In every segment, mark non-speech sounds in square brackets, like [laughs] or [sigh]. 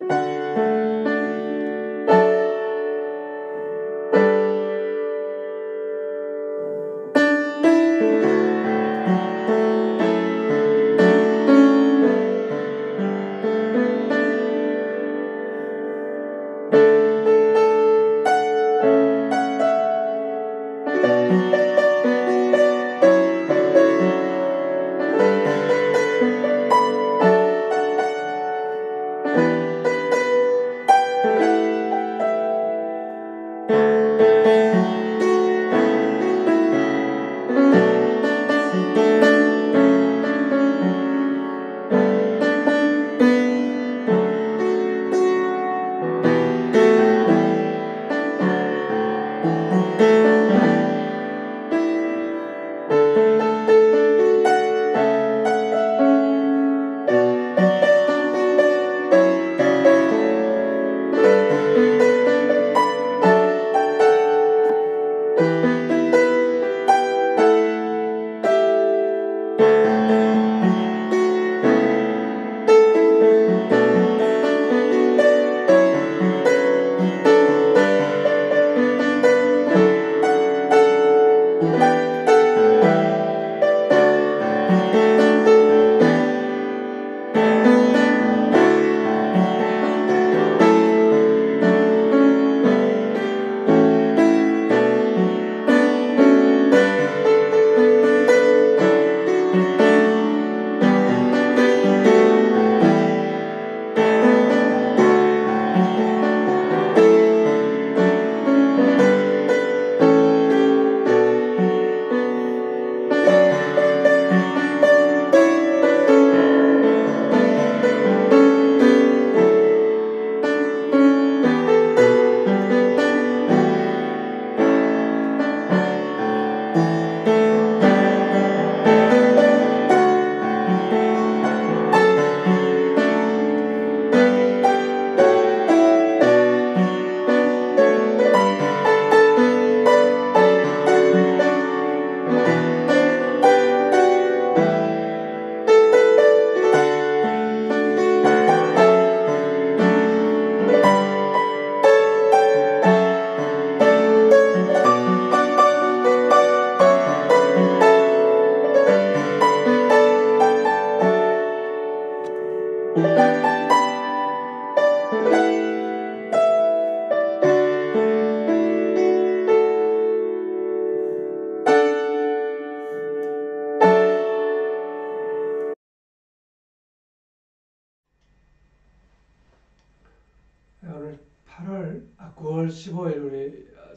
오늘 [laughs]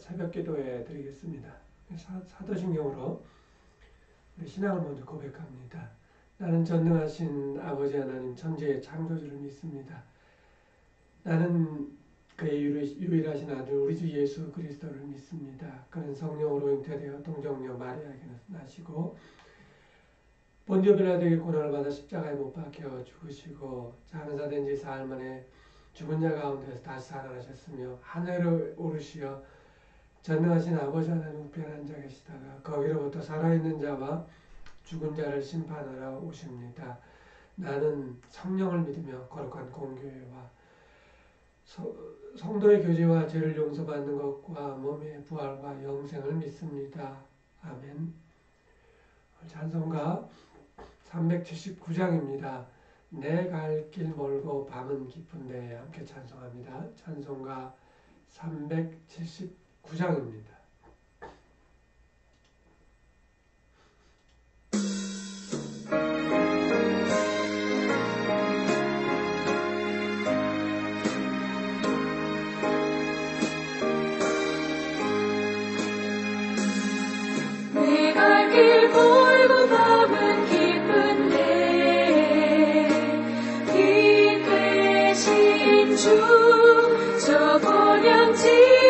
새벽 기도회 드리겠습니다. 사, 사도신경으로 우리 신앙을 먼저 고백합니다. 나는 전능하신 아버지 하나님 천지의 창조주를 믿습니다. 나는 그의 유일- 유일하신 아들 우리 주 예수 그리스도를 믿습니다. 그는 성령으로 잉태되어 동정녀 마리아에게 나시고 본디오 빌라도에게 고난을 받아 십자가에 못 박혀 죽으시고 장사 된 지 사흘 만에 죽은 자 가운데서 다시 살아나셨으며 하늘에 오르시어 전능하신 아버지 하나님 우편에 앉아 계시다가 거기로부터 살아있는 자와 죽은 자를 심판하러 오십니다. 나는 성령을 믿으며 거룩한 공교회와 서- 성도의 교제와 죄를 용서받는 것과 몸의 부활과 영생을 믿습니다. 아멘. 찬송가 379장입니다. 내 갈 길 멀고 밤은 깊은데 함께 찬송합니다. 찬송가 379장 입니다. 내가 길 멀고 밤은 깊은데 길 대신 주저 본향 집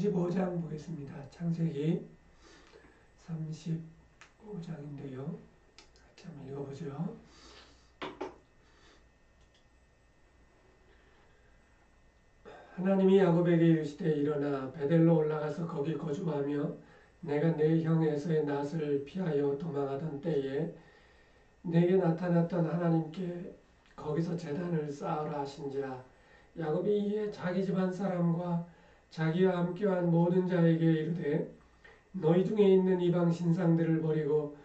35장 보겠습니다. 창세기 35장인데요. 같이 한번 읽어보죠. 하나님이 야곱에게 이르시되 일어나 베델로 올라가서 거기 거주하며 내가 내 형 에서의 낯을 피하여 도망하던 때에 내게 나타났던 하나님께 거기서 재단을 쌓으라 하신지라 야곱이 이에 자기 집안 사람과 자기와 함께한 모든 자에게 이르되 너희 중에 있는 이방 신상들을 버리고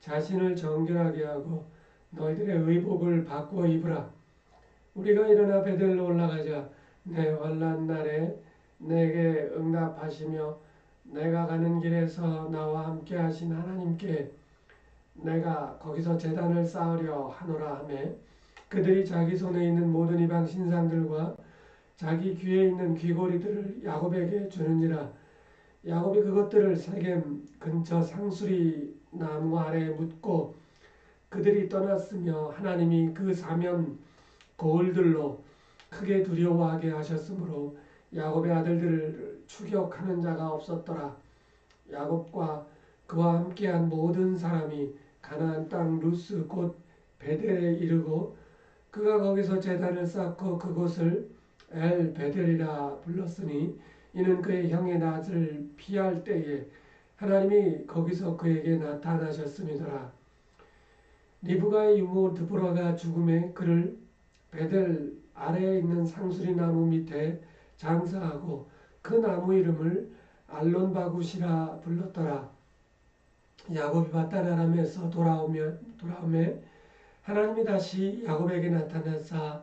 자신을 정결하게 하고 너희들의 의복을 바꾸어 입으라. 우리가 일어나 베델로 올라가자. 내 환난 날에 내게 응답하시며 내가 가는 길에서 나와 함께 하신 하나님께 내가 거기서 재단을 쌓으려 하노라 하매 그들이 자기 손에 있는 모든 이방 신상들과 자기 귀에 있는 귀고리들을 야곱에게 주느니라. 야곱이 그것들을 세겜 근처 상수리 나무 아래에 묻고 그들이 떠났으며 하나님이 그 사면 고을들로 크게 두려워하게 하셨으므로 야곱의 아들들을 추격하는 자가 없었더라. 야곱과 그와 함께한 모든 사람이 가나안 땅 루스 곧 베델에 이르고 그가 거기서 제단을 쌓고 그곳을 엘 베델이라 불렀으니 이는 그의 형의 낯을 피할 때에 하나님이 거기서 그에게 나타나셨음이더라. 리브가의 이모 드보라가 죽음에 그를 베델 아래에 있는 상수리 나무 밑에 장사하고 그 나무 이름을 알론바굿이라 불렀더라. 야곱이 바다나람에서 돌아오며 돌아오매 하나님이 다시 야곱에게 나타나사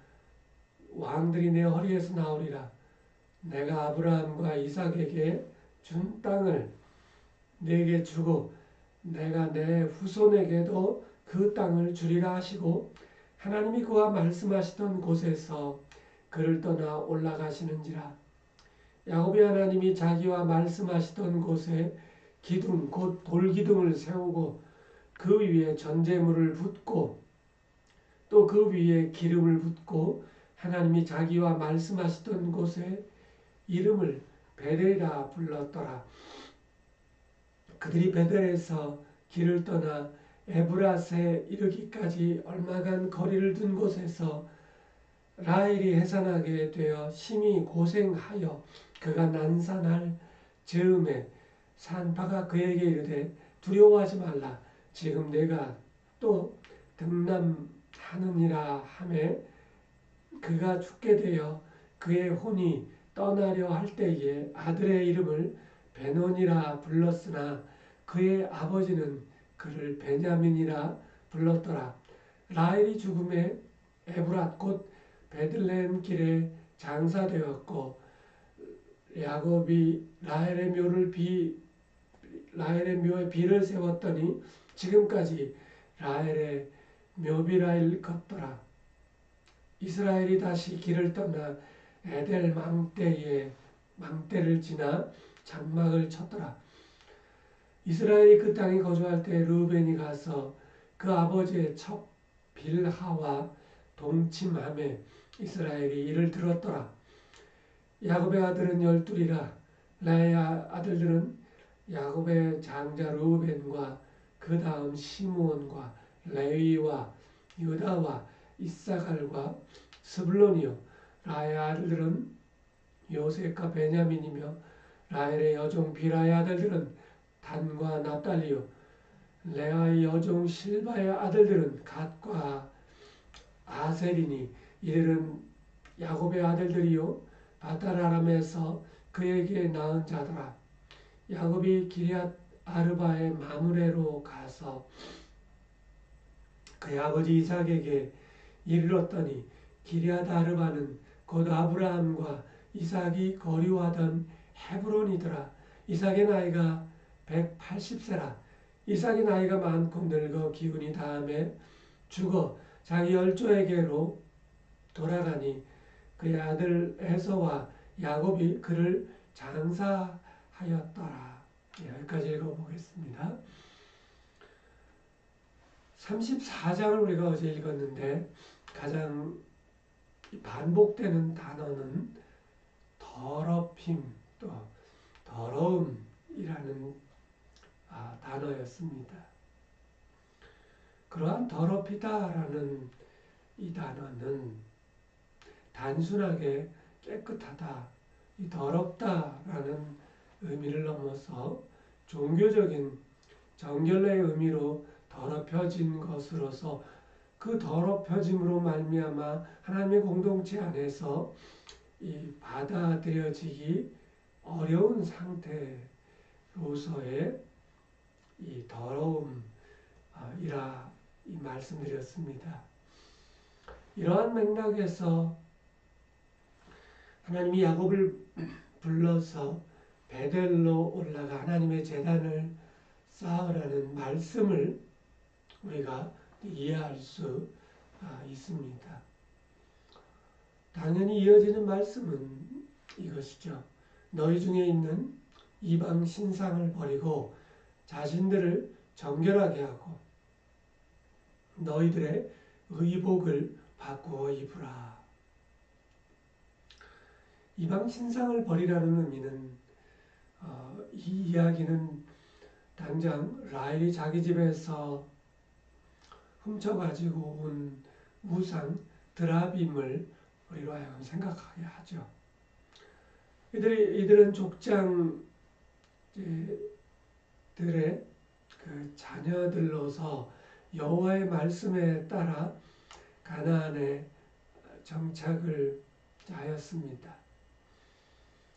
왕들이 내 허리에서 나오리라. 내가 아브라함과 이삭에게 준 땅을 내게 주고 내가 내 후손에게도 그 땅을 주리라 하시고 하나님이 그와 말씀하시던 곳에서 그를 떠나 올라가시는지라. 야곱의 하나님이 자기와 말씀하시던 곳에 기둥 곧 돌기둥을 세우고 그 위에 전제물을 붓고 또 그 위에 기름을 붓고 하나님이 자기와 말씀하시던 곳에 이름을 베델이라 불렀더라. 그들이 베델에서 길을 떠나 에브라스에 이르기까지 얼마간 거리를 둔 곳에서 라헬이 해산하게 되어 심히 고생하여 그가 난산할 즈음에 산파가 그에게 이르되 두려워하지 말라 지금 내가 또 등남하느니라 하매 그가 죽게 되어 그의 혼이 떠나려 할 때에 아들의 이름을 베논이라 불렀으나 그의 아버지는 그를 베냐민이라 불렀더라. 라헬이 죽음에 에브랏 곧 베들레헴 길에 장사되었고 야곱이 라헬의 묘를 비 라헬의 묘에 비를 세웠더니 지금까지 라헬의 묘비라 일컫더라. 이스라엘이 다시 길을 떠나 에델 망대에 망대를 지나 장막을 쳤더라. 이스라엘이 그 땅에 거주할 때 르우벤이 가서 그 아버지의 첩 빌하와 동침함에 이스라엘이 이를 들었더라. 야곱의 아들은 열둘이라 라의 아들들은 야곱의 장자 르우벤과 그 다음 시므온과 레위와 유다와 이사갈과 스불론이요. 라의 아들들은 요셉과 베냐민이며 라헬의 여종 비라의 아들들은 단과 납달리요. 레아의 여종 실바의 아들들은 갓과 아셀이니 이들은 야곱의 아들들이요. 바탈아람에서 그에게 낳은 자더라 야곱이 기리앗 아르바의 마므레로 가서 그의 아버지 이삭에게 이르렀더니 기리앗 아르바는 곧 아브라함과 이삭이 거류하던 헤브론이더라. 이삭의 나이가 180세라. 이삭의 나이가 많고 늙어 기운이 다음에 죽어 자기 열조에게로 돌아가니 그의 아들 에서와 야곱이 그를 장사하였더라. 예, 여기까지 읽어보겠습니다. 34장을 우리가 어제 읽었는데 가장 반복되는 단어는 더럽힘 또 더러움이라는 아, 단어였습니다. 그러한 더럽히다라는 이 단어는 단순하게 깨끗하다, 이 더럽다라는 의미를 넘어서 종교적인 정결의 의미로 더럽혀진 것으로서 그 더럽혀짐으로 말미암아 하나님의 공동체 안에서 이 받아들여지기 어려운 상태로서의 이 더러움이라 이 말씀드렸습니다. 이러한 맥락에서 하나님이 야곱을 불러서 베델로 올라가 하나님의 재단을 쌓으라는 말씀을 우리가 이해할 수 아, 있습니다. 당연히 이어지는 말씀은 이것이죠. 너희 중에 있는 이방 신상을 버리고 자신들을 정결하게 하고 너희들의 의복을 바꾸어 입으라. 이방 신상을 버리라는 의미는 어, 이 이야기는 당장 라헬이 자기 집에서 훔쳐가지고 온 우상 드라빔을 우리로 하여금 생각하게 하죠. 이들이 이들은 족장 들의 그 자녀들로서 여호와의 말씀에 따라 가나안에 정착을 하였습니다.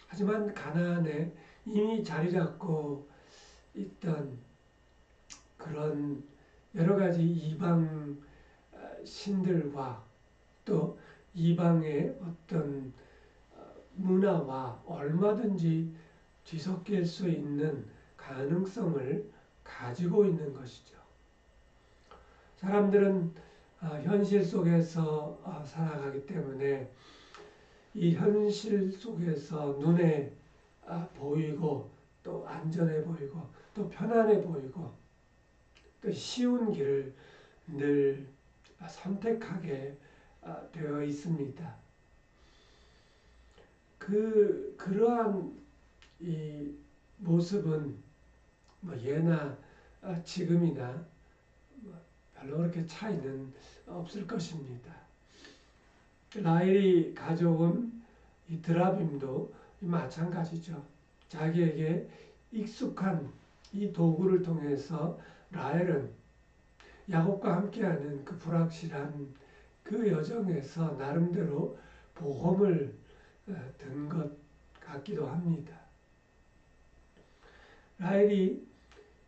하지만 가나안에 이미 자리 잡고 있던 그런 여러 가지 이방 신들과 또 이방의 어떤 문화와 얼마든지 뒤섞일 수 있는 가능성을 가지고 있는 것이죠. 사람들은 현실 속에서 살아가기 때문에 이 현실 속에서 눈에 보이고 또 안전해 보이고 또 편안해 보이고 또 쉬운 길을 늘 선택하게 되어 있습니다. 그 그러한 이 모습은 뭐 예나 지금이나 뭐 별로 그렇게 차이는 없을 것입니다. 라헬이 가져온 이 드라빔도 마찬가지죠. 자기에게 익숙한 이 도구를 통해서 라헬은 야곱과 함께하는 그 불확실한 그 여정에서 나름대로 보험을 든 같기도 합니다. 라헬이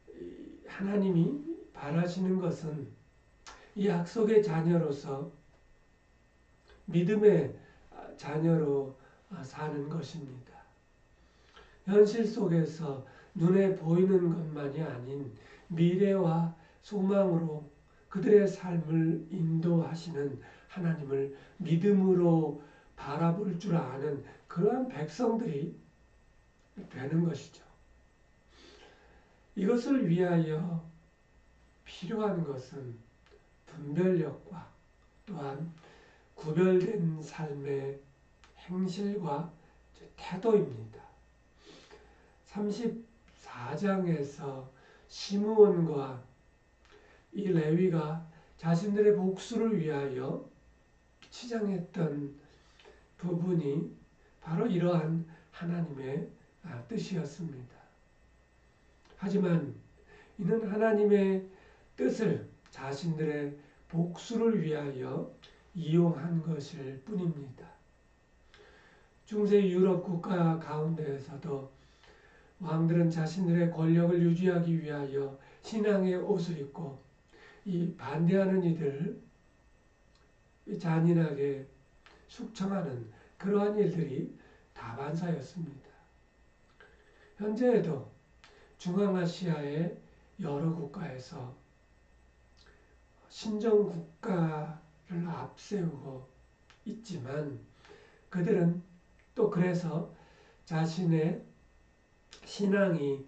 이 하나님이 바라시는 것은 이 약속의 자녀로서 믿음의 자녀로 사는 것입니다. 현실 속에서 눈에 보이는 것만이 아닌 미래와 소망으로 그들의 삶을 인도하시는 하나님을 믿음으로 바라볼 줄 아는 그러한 백성들이 되는 것이죠. 이것을 위하여 필요한 것은 분별력과 또한 구별된 삶의 행실과 태도입니다. 34장에서 시므온과 이 레위가 자신들의 복수를 위하여 치장했던 부분이 바로 이러한 하나님의 뜻이었습니다. 하지만 이는 하나님의 뜻을 자신들의 복수를 위하여 이용한 것일 뿐입니다. 중세 유럽 국가 가운데에서도 왕들은 자신들의 권력을 유지하기 위하여 신앙의 옷을 입고 이 반대하는 이들을 잔인하게 숙청하는 그러한 일들이 다반사였습니다. 현재에도 중앙아시아의 여러 국가에서 신정 국가를 앞세우고 있지만 그들은 또 그래서 자신의 신앙이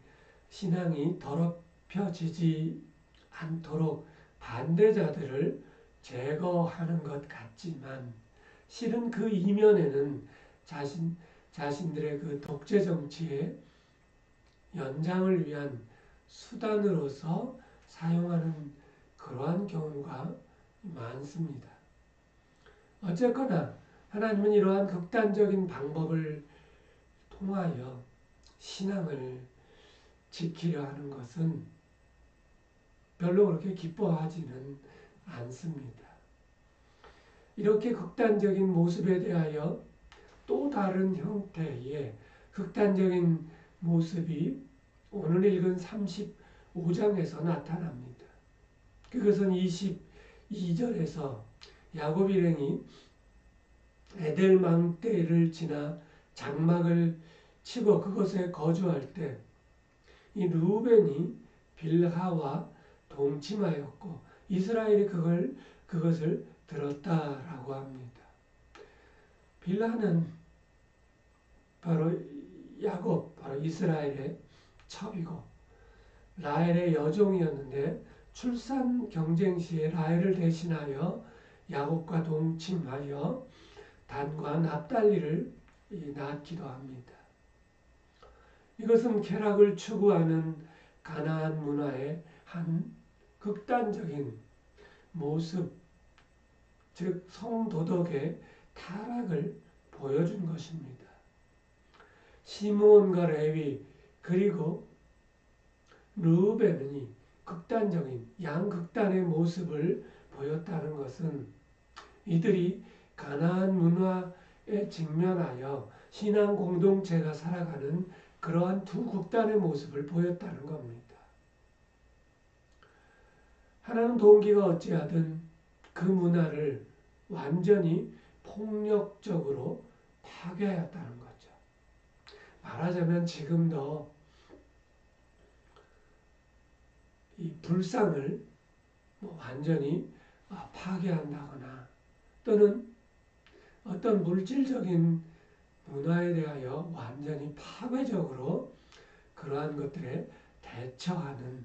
신앙이 더럽혀지지 않도록 반대자들을 제거하는 것 같지만 실은 그 이면에는 자신 자신들의 그 독재 정치의 연장을 위한 수단으로서 사용하는 그러한 경우가 많습니다. 어쨌거나 하나님은 이러한 극단적인 방법을 통하여 신앙을 지키려 하는 것은 별로 그렇게 기뻐하지는 않습니다. 이렇게 극단적인 모습에 대하여 또 다른 형태의 극단적인 모습이 오늘 읽은 35장에서 나타납니다. 그것은 22절에서 야곱 일행이 에델망대를 지나 장막을 치고 그것에 거주할 때 이 루벤이 빌하와 동침하였고 이스라엘이 그걸 그것을 들었다라고 합니다. 빌하는 바로 야곱, 바로 이스라엘의 첩이고 라헬의 여종이었는데 출산 경쟁 시에 라헬을 대신하여 야곱과 동침하여 단과 납달리를 낳기도 합니다. 이것은 쾌락을 추구하는 가나안 문화의 한 극단적인 모습, 즉 성도덕의 타락을 보여준 것입니다. 시므온과 레위 그리고 르우벤이 극단적인 양극단의 모습을 보였다는 것은 이들이 가나안 문화에 직면하여 신앙 공동체가 살아가는 그러한 두 극단의 모습을 보였다는 겁니다. 하나는 동기가 어찌하든 그 문화를 완전히 폭력적으로 파괴하였다는 거죠. 말하자면 지금도 이 불상을 뭐 완전히 파괴한다거나 또는 어떤 물질적인 문화에 대하여 완전히 파괴적으로 그러한 것들에 대처하는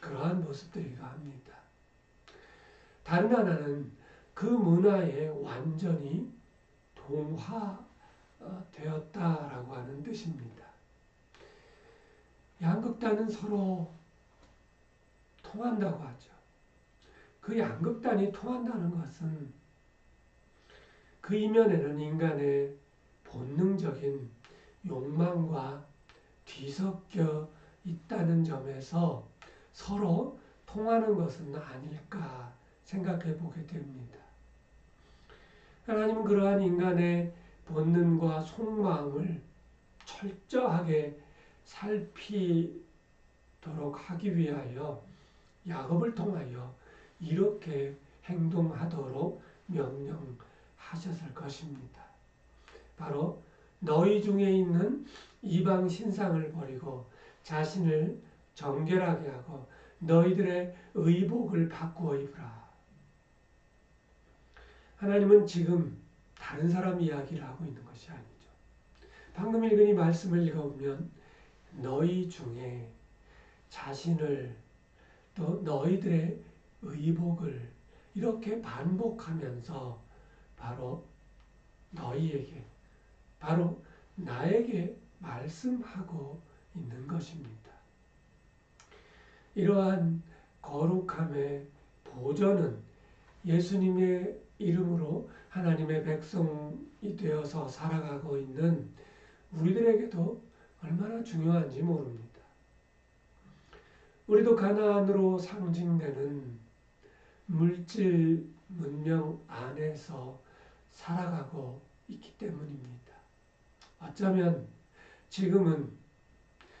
그러한 모습들이가 합니다. 다른 하나는 그 문화에 완전히 동화되었다라고 하는 뜻입니다. 양극단은 서로 통한다고 하죠. 그 양극단이 통한다는 것은 그 이면에는 인간의 본능적인 욕망과 뒤섞여 있다는 점에서 서로 통하는 것은 아닐까 생각해 보게 됩니다. 하나님은 그러한 인간의 본능과 속마음을 철저하게 살피도록 하기 위하여 야곱을 통하여 이렇게 행동하도록 명령하셨을 것입니다. 바로 너희 중에 있는 이방 신상을 버리고 자신을 정결하게 하고 너희들의 의복을 바꾸어 입으라. 하나님은 지금 다른 사람 이야기를 하고 있는 것이 아니죠. 방금 읽은 이 말씀을 읽어보면 너희 중에 자신을 또 너희들의 의복을 이렇게 반복하면서 바로 너희에게 바로 나에게 말씀하고 있는 것입니다. 이러한 거룩함의 보존은 예수님의 이름으로 하나님의 백성이 되어서 살아가고 있는 우리들에게도 얼마나 중요한지 모릅니다. 우리도 가나안으로 상징되는 물질 문명 안에서 살아가고 있기 때문입니다. 어쩌면 지금은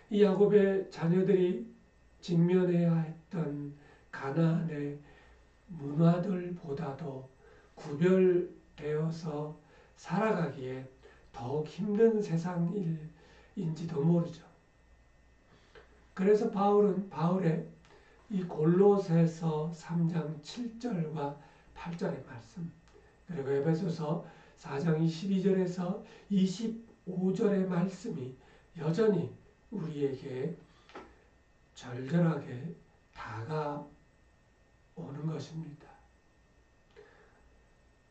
이 야곱의 자녀들이 직면해야 했던 가나안의 문화들보다도 구별되어서 살아가기에 더욱 힘든 세상일인지도 모르죠. 그래서 바울은 바울의 이 골로새서 3장 7절과 8절의 말씀 그리고 에베소서 4장 22절에서 25절의 말씀이 여전히 우리에게 절절하게 다가오는 것입니다.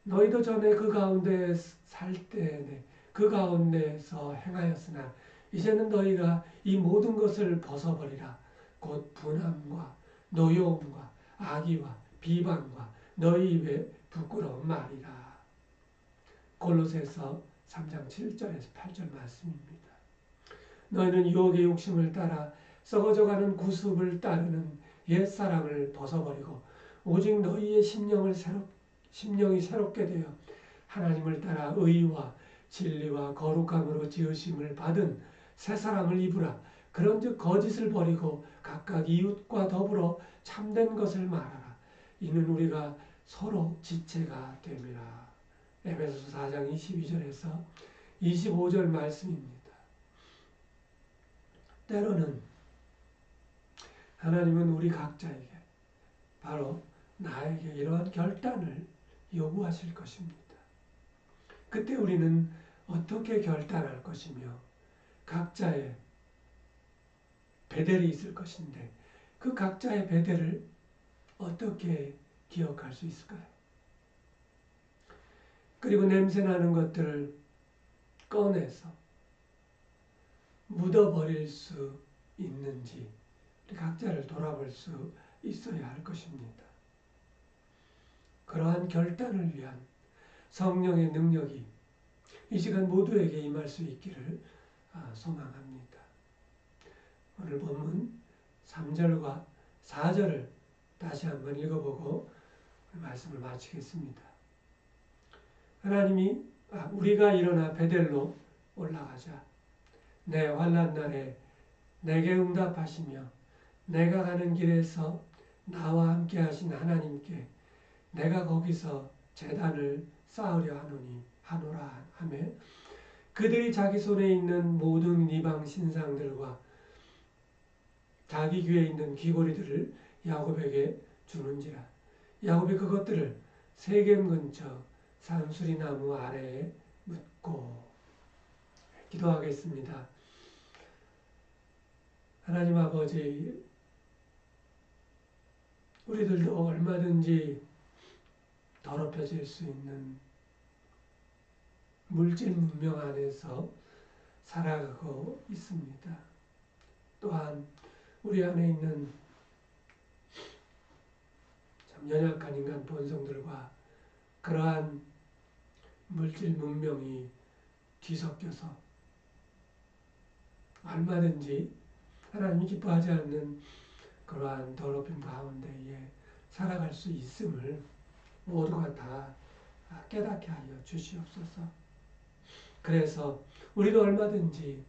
너희도 전에 그 가운데 살 때에 그 가운데서 행하였으나 이제는 너희가 이 모든 것을 벗어버리라. 곧 분함과 노여움과 악의와 비방과 너희 입에 부끄러운 말이라. 골로새서 3장 7절에서 8절 말씀입니다. 너희는 유혹의 욕심을 따라 썩어져가는 구습을 따르는 옛사람을 벗어버리고 오직 너희의 심령을 새롭, 심령이 새롭게 되어 하나님을 따라 의와 진리와 거룩함으로 지으심을 받은 새 사람을 입으라. 그런즉 거짓을 버리고 각각 이웃과 더불어 참된 것을 말하라. 이는 우리가 서로 지체가 됨이라. 에베소서 4장 22절에서 25절 말씀입니다. 때로는 하나님은 우리 각자에게 바로 나에게 이러한 결단을 요구하실 것입니다. 그때 우리는 어떻게 결단할 것이며 각자의 베델이 있을 것인데 그 각자의 베델을 어떻게 기억할 수 있을까요? 그리고 냄새나는 것들을 꺼내서 묻어버릴 수 있는지 각자를 돌아볼 수 있어야 할 것입니다. 그러한 결단을 위한 성령의 능력이 이 시간 모두에게 임할 수 있기를 아, 소망합니다. 오늘 본문 3절과 4절을 다시 한번 읽어보고 말씀을 마치겠습니다. 하나님이 아, 우리가 일어나 베델로 올라가자. 내 환난 날에 내게 응답하시며 내가 가는 길에서 나와 함께 하신 하나님께 내가 거기서 재단을 쌓으려 하노니 하노라. 하매 그들이 자기 손에 있는 모든 이방 신상들과 자기 귀에 있는 귀고리들을 야곱에게 주는지라. 야곱이 그것들을 세겜 근처 산수리 나무 아래에 묻고 기도하겠습니다. 하나님 아버지 우리들도 얼마든지 더럽혀질 수 있는 물질 문명 안에서 살아가고 있습니다. 또한 우리 안에 있는 참 연약한 인간 본성들과 그러한 물질 문명이 뒤섞여서 얼마든지 하나님이 기뻐하지 않는 그러한 더럽힘 가운데에 살아갈 수 있음을 모두가 다 깨닫게 하여 주시옵소서. 그래서 우리도 얼마든지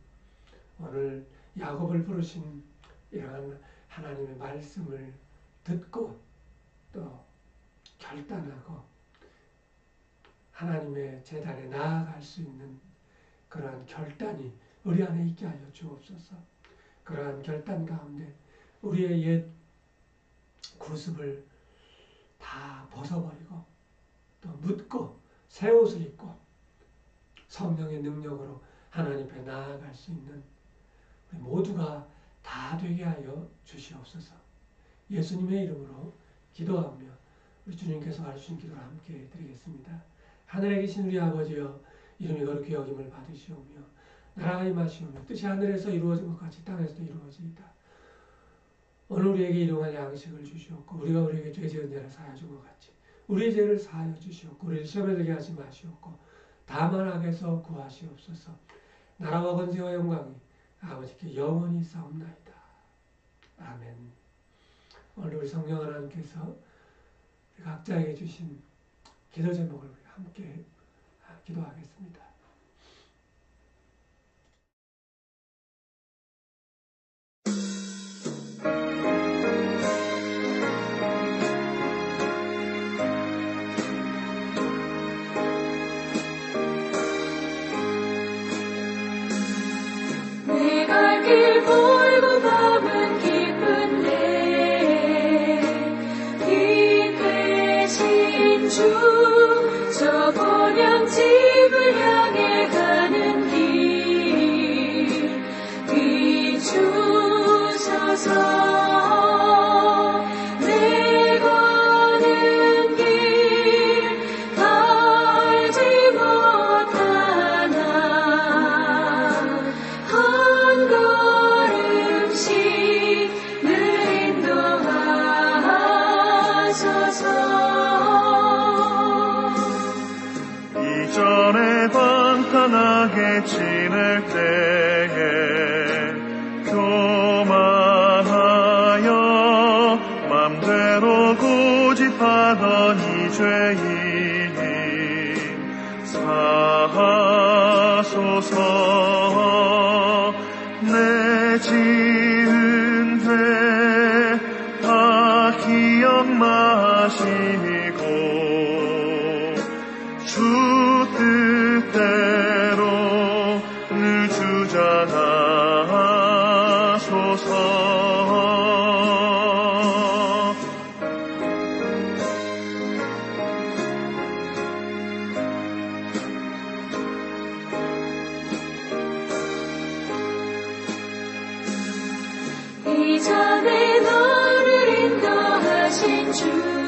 오늘 야곱을 부르신 이러한 하나님의 말씀을 듣고 또 결단하고 하나님의 재단에 나아갈 수 있는 그러한 결단이 우리 안에 있게 하여 주옵소서. 그러한 결단 가운데 우리의 옛 구습을 다 벗어버리고 또 묻고 새 옷을 입고 성령의 능력으로 하나님 앞에 나아갈 수 있는 우리 모두가 다 되게 하여 주시옵소서. 예수님의 이름으로 기도하며 우리 주님께서 가르치신 기도를 함께 드리겠습니다. 하늘에 계신 우리 아버지여 이름이 거룩히 여김을 받으시오며 나라가 임하시오며 뜻이 하늘에서 이루어진 것 같이 땅에서도 이루어지이다. 오늘 우리에게 일용할 양식을 주시옵고 우리가 우리에게 죄 지은 자를 사하여 준것 같이 우리의 죄를 사하여 주시옵고 우리를 시험에 들게 하지 마시옵고 다만 악에서 구하시옵소서 나라와 권세와 영광이 아버지께 영원히 싸움나이다. 아멘 오늘 우리 성령 하나님께서 각자에게 주신 기도 제목을 함께 기도하겠습니다. 인